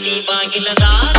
ಬಾಗಿಲದಾಗ